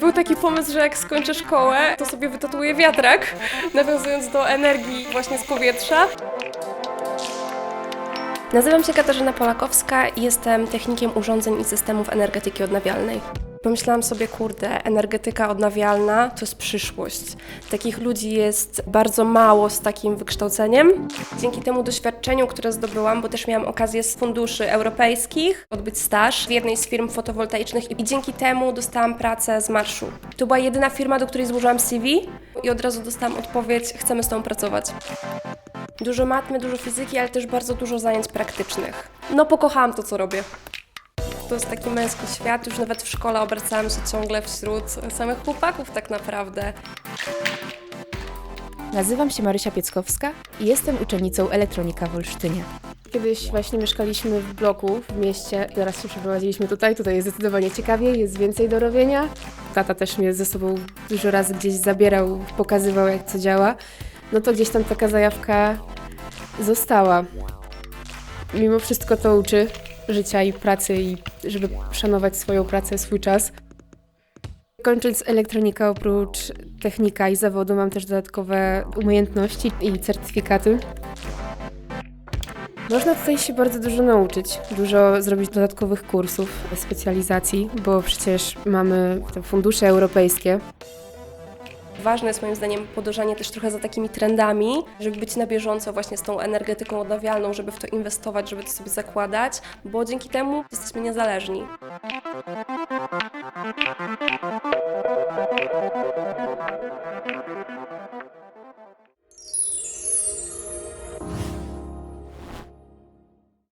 Był taki pomysł, że jak skończę szkołę, to sobie wytatuuję wiatrak, nawiązując do energii właśnie z powietrza. Nazywam się Katarzyna Polakowska i jestem technikiem urządzeń i systemów energetyki odnawialnej. Pomyślałam sobie, kurde, energetyka odnawialna to jest przyszłość. Takich ludzi jest bardzo mało z takim wykształceniem. Dzięki temu doświadczeniu, które zdobyłam, bo też miałam okazję z funduszy europejskich odbyć staż w jednej z firm fotowoltaicznych i dzięki temu dostałam pracę z marszu. To była jedyna firma, do której złożyłam CV i od razu dostałam odpowiedź, chcemy z tą pracować. Dużo matmy, dużo fizyki, ale też bardzo dużo zajęć praktycznych. No pokochałam to, co robię. To jest taki męski świat, już nawet w szkole obracałam się ciągle wśród samych chłopaków tak naprawdę. Nazywam się Marysia Pieckowska i jestem uczennicą elektronika w Olsztynie. Kiedyś właśnie mieszkaliśmy w bloku w mieście, teraz się przeprowadziliśmy tutaj, tutaj jest zdecydowanie ciekawiej, jest więcej do robienia. Tata też mnie ze sobą dużo razy gdzieś zabierał, pokazywał jak co działa. No to gdzieś tam taka zajawka została. Mimo wszystko to uczy życia i pracy i żeby szanować swoją pracę, swój czas. Kończąc elektronikę, oprócz technika i zawodu, mam też dodatkowe umiejętności i certyfikaty. Można tutaj się bardzo dużo nauczyć, dużo zrobić dodatkowych kursów, specjalizacji, bo przecież mamy te fundusze europejskie. Ważne jest moim zdaniem podążanie też trochę za takimi trendami, żeby być na bieżąco właśnie z tą energetyką odnawialną, żeby w to inwestować, żeby to sobie zakładać, bo dzięki temu jesteśmy niezależni.